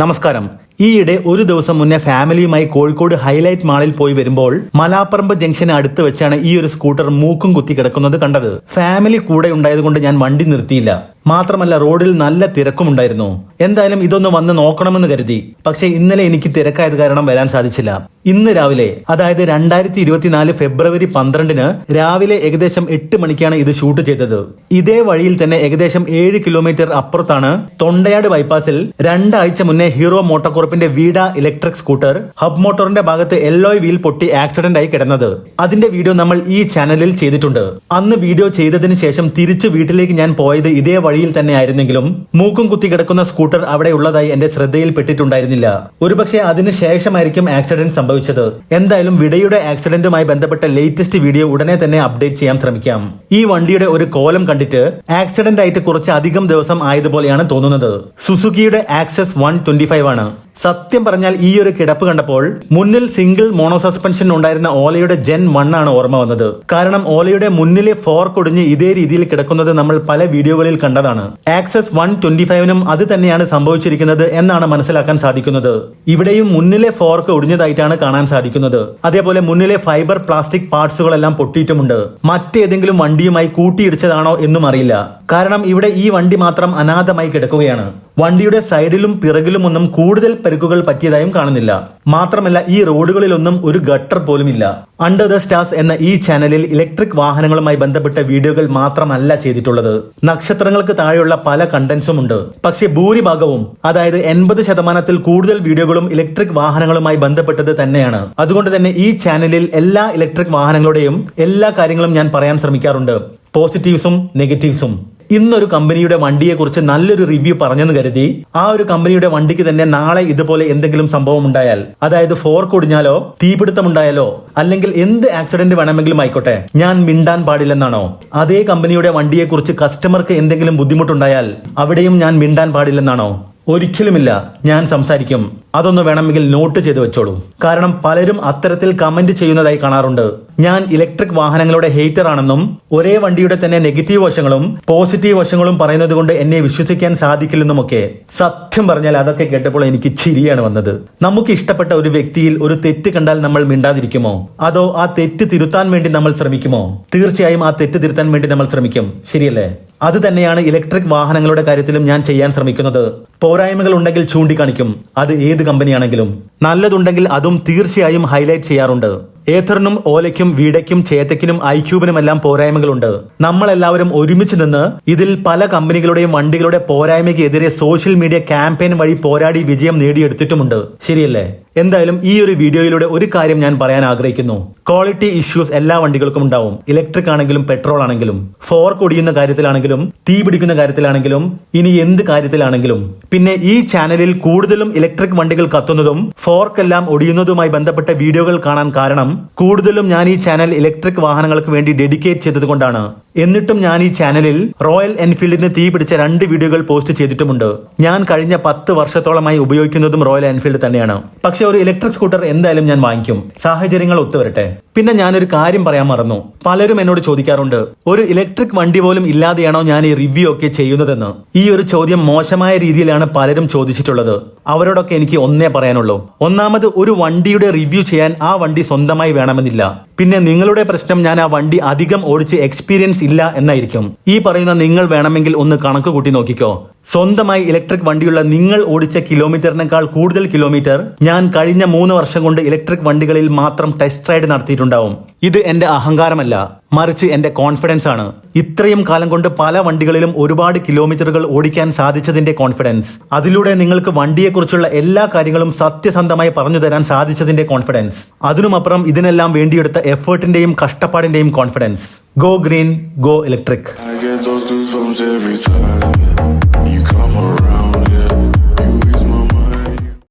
നമസ്കാരം. ഈയിടെ ഒരു ദിവസം മുന്നേ ഫാമിലിയുമായി കോഴിക്കോട് ഹൈലൈറ്റ് മാളിൽ പോയി വരുമ്പോൾ മലാപ്പറമ്പ് ജംഗ്ഷന് അടുത്ത് വെച്ചാണ് ഈ ഒരു സ്കൂട്ടർ മൂക്കും കുത്തി കിടക്കുന്നത് കണ്ടത്. ഫാമിലി കൂടെ ഉണ്ടായതുകൊണ്ട് ഞാൻ വണ്ടി നിർത്തിയില്ല. മാത്രമല്ല റോഡിൽ നല്ല തിരക്കുമുണ്ടായിരുന്നു. എന്തായാലും ഇതൊന്ന് വന്ന് നോക്കണമെന്ന് കരുതി. പക്ഷെ ഇന്നലെ എനിക്ക് തിരക്കായത് കാരണം വരാൻ സാധിച്ചില്ല. ഇന്ന് രാവിലെ അതായത് രണ്ടായിരത്തി ഇരുപത്തിനാല് ഫെബ്രുവരി പന്ത്രണ്ടിന് രാവിലെ ഏകദേശം എട്ട് മണിക്കാണ് ഇത് ഷൂട്ട് ചെയ്തത്. ഇതേ വഴിയിൽ തന്നെ ഏകദേശം ഏഴ് കിലോമീറ്റർ അപ്പുറത്താണ് തൊണ്ടയാട് ബൈപ്പാസിൽ രണ്ടാഴ്ച മുന്നേ ഹീറോ മോട്ടോകോർപ്പിന്റെ വീഡ ഇലക്ട്രിക് സ്കൂട്ടർ ഹബ് മോട്ടോറിന്റെ ഭാഗത്ത് എല്ലോയ് വീൽ പൊട്ടി ആക്സിഡന്റ് ആയി കിടന്നത്. അതിന്റെ വീഡിയോ നമ്മൾ ഈ ചാനലിൽ ചെയ്തിട്ടുണ്ട്. അന്ന് വീഡിയോ ചെയ്തതിന് ശേഷം തിരിച്ചു വീട്ടിലേക്ക് ഞാൻ പോയത് ഇതേ വഴിയിൽ തന്നെ ആയിരുന്നെങ്കിലും മൂക്കും കുത്തി കിടക്കുന്ന സ്കൂട്ടർ അവിടെ ഉള്ളതായി എന്റെ ശ്രദ്ധയിൽപ്പെട്ടിട്ടുണ്ടായിരുന്നില്ല ഒരുപക്ഷെ അതിന് ശേഷമായിരിക്കും ആക്സിഡന്റ് സംഭവിച്ചത്. എന്തായാലും വിടയുടെ ആക്സിഡന്റുമായി ബന്ധപ്പെട്ട ലേറ്റസ്റ്റ് വീഡിയോ ഉടനെ തന്നെ അപ്ഡേറ്റ് ചെയ്യാൻ ശ്രമിക്കാം. ഈ വണ്ടിയുടെ ഒരു കോലം കണ്ടിട്ട് ആക്സിഡന്റ് ആയിട്ട് കുറച്ച് അധികം ദിവസം ആയതുപോലെയാണ് തോന്നുന്നത്. സുസുക്കിയുടെ ആക്സസ് വൺ ട്വന്റി ഫൈവ് ആണ്. സത്യം പറഞ്ഞാൽ ഈ ഒരു കിടപ്പ് കണ്ടപ്പോൾ മുന്നിൽ സിംഗിൾ മോണോ സസ്പെൻഷൻ ഉണ്ടായിരുന്ന ഓലയുടെ ജെൻ വൺ ആണ് ഓർമ്മ വന്നത്. കാരണം ഓലയുടെ മുന്നിലെ ഫോർക്ക് ഒടിഞ്ഞ് ഇതേ രീതിയിൽ കിടക്കുന്നത് നമ്മൾ പല വീഡിയോകളിൽ കണ്ടതാണ്. ആക്സസ് വൺ ട്വന്റി ഫൈവിനും അത് തന്നെയാണ് സംഭവിച്ചിരിക്കുന്നത് എന്നാണ് മനസ്സിലാക്കാൻ സാധിക്കുന്നത്. ഇവിടെയും മുന്നിലെ ഫോർക്ക് ഒടിഞ്ഞതായിട്ടാണ് കാണാൻ സാധിക്കുന്നത്. അതേപോലെ മുന്നിലെ ഫൈബർ പ്ലാസ്റ്റിക് പാർട്സുകളെല്ലാം പൊട്ടിയിട്ടുമുണ്ട്. മറ്റേതെങ്കിലും വണ്ടിയുമായി കൂട്ടിയിടിച്ചതാണോ എന്നും അറിയില്ല. കാരണം ഇവിടെ ഈ വണ്ടി മാത്രം അനാഥമായി കിടക്കുകയാണ്. വണ്ടിയുടെ സൈഡിലും പിറകിലും ഒന്നും കൂടുതൽ പരിക്കുകൾ പറ്റിയതായും കാണുന്നില്ല. മാത്രമല്ല ഈ റോഡുകളിലൊന്നും ഒരു ഗട്ടർ പോലും ഇല്ല അണ്ടർ ദ സ്റ്റാർസ് എന്ന ഈ ചാനലിൽ ഇലക്ട്രിക് വാഹനങ്ങളുമായി ബന്ധപ്പെട്ട വീഡിയോകൾ മാത്രമല്ല ചെയ്തിട്ടുള്ളത്. നക്ഷത്രങ്ങൾക്ക് താഴെയുള്ള പല കണ്ടന്റ്സും ഉണ്ട് പക്ഷേ ഭൂരിഭാഗവും അതായത് എൺപത് ശതമാനത്തിൽ കൂടുതൽ വീഡിയോകളും ഇലക്ട്രിക് വാഹനങ്ങളുമായി ബന്ധപ്പെട്ടത് തന്നെയാണ്. അതുകൊണ്ട് തന്നെ ഈ ചാനലിൽ എല്ലാ ഇലക്ട്രിക് വാഹനങ്ങളുടെയും എല്ലാ കാര്യങ്ങളും ഞാൻ പറയാൻ ശ്രമിക്കാറുണ്ട്. പോസിറ്റീവ്സും നെഗറ്റീവ്സും ഇന്നൊരു കമ്പനിയുടെ വണ്ടിയെക്കുറിച്ച് നല്ലൊരു റിവ്യൂ പറഞ്ഞെന്ന് കരുതി. ആ ഒരു കമ്പനിയുടെ വണ്ടിക്ക് തന്നെ നാളെ ഇതുപോലെ എന്തെങ്കിലും സംഭവം ഉണ്ടായാൽ അതായത് ഫോർക്ക് ഒടിഞ്ഞാലോ തീപിടുത്തമുണ്ടായാലോ അല്ലെങ്കിൽ എന്ത് ആക്സിഡന്റ് വേണമെങ്കിലും ആയിക്കോട്ടെ. ഞാൻ മിണ്ടാൻ പാടില്ലെന്നാണോ? അതേ കമ്പനിയുടെ വണ്ടിയെക്കുറിച്ച് കസ്റ്റമർക്ക് എന്തെങ്കിലും ബുദ്ധിമുട്ടുണ്ടായാൽ അവിടെയും ഞാൻ മിണ്ടാൻ പാടില്ലെന്നാണോ? ഒരിക്കലുമില്ല. ഞാൻ സംസാരിക്കും. അതൊന്ന് വേണമെങ്കിൽ നോട്ട് ചെയ്ത് വെച്ചോളൂ. കാരണം പലരും അത്തരത്തിൽ കമന്റ് ചെയ്യുന്നതായി കാണാറുണ്ട്. ഞാൻ ഇലക്ട്രിക് വാഹനങ്ങളുടെ ഹേറ്റർ ആണെന്നും ഒരേ വണ്ടിയുടെ തന്നെ നെഗറ്റീവ് വശങ്ങളും പോസിറ്റീവ് വശങ്ങളും പറയുന്നത് കൊണ്ട് എന്നെ വിശ്വസിക്കാൻ സാധിക്കില്ലെന്നുമൊക്കെ സത്യം പറഞ്ഞാൽ അതൊക്കെ കേട്ടപ്പോൾ എനിക്ക് ചിരിയാണ് വന്നത്. നമുക്ക് ഇഷ്ടപ്പെട്ട ഒരു വ്യക്തിയിൽ ഒരു തെറ്റ് കണ്ടാൽ നമ്മൾ മിണ്ടാതിരിക്കുമോ? അതോ ആ തെറ്റ് തിരുത്താൻ വേണ്ടി നമ്മൾ ശ്രമിക്കുമോ? തീർച്ചയായും ആ തെറ്റ് തിരുത്താൻ വേണ്ടി നമ്മൾ ശ്രമിക്കും. ശരിയല്ലേ? അത് തന്നെയാണ് ഇലക്ട്രിക് വാഹനങ്ങളുടെ കാര്യത്തിലും ഞാൻ ചെയ്യാൻ ശ്രമിക്കുന്നത്. പോരായ്മകൾ ഉണ്ടെങ്കിൽ ചൂണ്ടിക്കാണിക്കും. അത് ഏത് കമ്പനിയാണെങ്കിലും നല്ലതുണ്ടെങ്കിൽ അതും തീർച്ചയായും ഹൈലൈറ്റ് ചെയ്യാറുണ്ട്. ഏഥറിനും ഓലയ്ക്കും വീടയ്ക്കും ചേത്തക്കിനും ഐക്യൂബിനുമെല്ലാം പോരായ്മകളുണ്ട്. നമ്മളെല്ലാവരും ഒരുമിച്ച് നിന്ന് ഇതിൽ പല കമ്പനികളുടെയും വണ്ടികളുടെ പോരായ്മയ്ക്കെതിരെ സോഷ്യൽ മീഡിയ ക്യാമ്പയിൻ വഴി പോരാടി വിജയം നേടിയെടുത്തിട്ടുമുണ്ട്. ശരിയല്ലേ? എന്തായാലും ഈ ഒരു വീഡിയോയിലൂടെ ഒരു കാര്യം ഞാൻ പറയാൻ ആഗ്രഹിക്കുന്നു. ക്വാളിറ്റി ഇഷ്യൂസ് എല്ലാ വണ്ടികൾക്കും ഉണ്ടാവും. ഇലക്ട്രിക് ആണെങ്കിലും പെട്രോൾ ആണെങ്കിലും. ഫോർക്ക് ഒടിയുന്ന കാര്യത്തിലാണെങ്കിലും തീ പിടിക്കുന്ന കാര്യത്തിലാണെങ്കിലും ഇനി എന്ത് കാര്യത്തിലാണെങ്കിലും. പിന്നെ ഈ ചാനലിൽ കൂടുതലും ഇലക്ട്രിക് വണ്ടികൾ കത്തുന്നതും ഫോർക്ക് എല്ലാം ഒടിയുന്നതുമായി ബന്ധപ്പെട്ട വീഡിയോകൾ കാണാൻ കാരണം കൂടുതലും ഞാൻ ഈ ചാനൽ ഇലക്ട്രിക് വാഹനങ്ങൾക്ക് വേണ്ടി ഡെഡിക്കേറ്റ് ചെയ്തതുകൊണ്ടാണ്. എന്നിട്ടും ഞാൻ ഈ ചാനലിൽ റോയൽ എൻഫീൽഡിന് തീ പിടിച്ച രണ്ട് വീഡിയോകൾ പോസ്റ്റ് ചെയ്തിട്ടുമുണ്ട്. ഞാൻ കഴിഞ്ഞ പത്ത് വർഷത്തോളമായി ഉപയോഗിക്കുന്നതും റോയൽ എൻഫീൽഡ് തന്നെയാണ്. പക്ഷെ ഒരു ഇലക്ട്രിക് സ്കൂട്ടർ എന്തായാലും ഞാൻ വാങ്ങിക്കും. സാഹചര്യങ്ങൾ ഒത്തുവരട്ടെ. പിന്നെ ഞാനൊരു കാര്യം പറയാൻ മറന്നു. പലരും എന്നോട് ചോദിക്കാറുണ്ട് ഒരു ഇലക്ട്രിക് വണ്ടി പോലും ഇല്ലാതെയാണോ ഞാൻ ഈ റിവ്യൂ ഒക്കെ ചെയ്യുന്നതെന്ന്? ഈ ഒരു ചോദ്യം മോശമായ രീതിയിലാണ് പലരും ചോദിച്ചിട്ടുള്ളത്. അവരോടൊക്കെ എനിക്ക് ഒന്നേ പറയാനുള്ളൂ. ഒന്നാമത് ഒരു വണ്ടിയുടെ റിവ്യൂ ചെയ്യാൻ ആ വണ്ടി സ്വന്തമായി വേണമെന്നില്ല. പിന്നെ നിങ്ങളുടെ പ്രശ്നം ഞാൻ ആ വണ്ടി അധികം ഓടിച്ച് എക്സ്പീരിയൻസ് ഇല്ല എന്നായിരിക്കും. ഈ പറയുന്ന നിങ്ങൾ വേണമെങ്കിൽ ഒന്ന് കണക്ക് കൂട്ടി നോക്കിക്കോ. സ്വന്തമായി ഇലക്ട്രിക് വണ്ടിയുള്ള നിങ്ങൾ ഓടിച്ച കിലോമീറ്ററിനേക്കാൾ കൂടുതൽ കിലോമീറ്റർ ഞാൻ കഴിഞ്ഞ മൂന്ന് വർഷം കൊണ്ട് ഇലക്ട്രിക് വണ്ടികളിൽ മാത്രം ടെസ്റ്റ് റൈഡ് നടത്തിയിട്ടുണ്ടാവും ഇത് എന്റെ അഹങ്കാരമല്ല. മറിച്ച് എന്റെ കോൺഫിഡൻസ് ആണ്. ഇത്രയും കാലം കൊണ്ട് പല വണ്ടികളിലും ഒരുപാട് കിലോമീറ്ററുകൾ ഓടിക്കാൻ സാധിച്ചതിന്റെ കോൺഫിഡൻസ് അതിലൂടെ നിങ്ങൾക്ക് വണ്ടിയെക്കുറിച്ചുള്ള എല്ലാ കാര്യങ്ങളും സത്യസന്ധമായി പറഞ്ഞു തരാൻ സാധിച്ചതിന്റെ കോൺഫിഡൻസ് അതിനുമപ്പുറം ഇതിനെല്ലാം വേണ്ടിയെടുത്ത എഫേർട്ടിന്റെയും കഷ്ടപ്പാടിന്റെയും confidence go green go electric